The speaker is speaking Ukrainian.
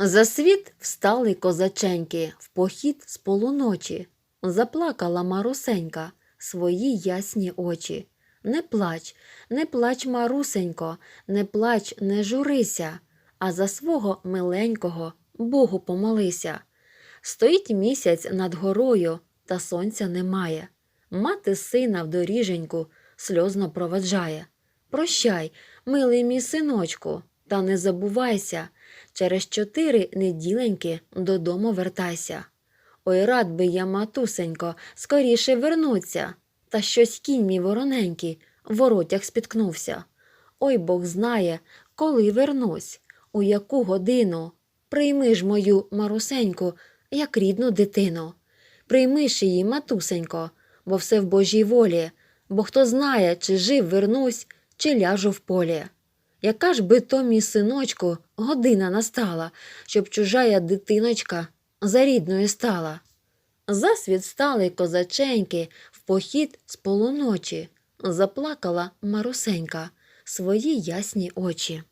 За світ встали козаченьки в похід з полуночі. Заплакала Марусенька свої ясні очі. Не плач, не плач, Марусенько, не плач, не журися, а за свого миленького Богу помолися. Стоїть місяць над горою, та сонця немає. Мати сина в доріженьку сльозно проведжає. Прощай, милий мій синочку, та не забувайся, через чотири неділеньки додому вертайся. Ой, рад би я, матусенько, скоріше вернуться, та щось кінь мій вороненький в воротях спіткнувся. Ой, Бог знає, коли вернусь, у яку годину. Прийми ж мою Марусеньку, як рідну дитину. Прийми ж її, матусенько, бо все в Божій волі, бо хто знає, чи жив вернусь, чи ляжу в полі. Яка ж би то, мій синочку, година настала, щоб чужая дитиночка за рідною стала. Засвіт стали козаченьки в похід з полуночі. Заплакала Марусенька свої ясні очі.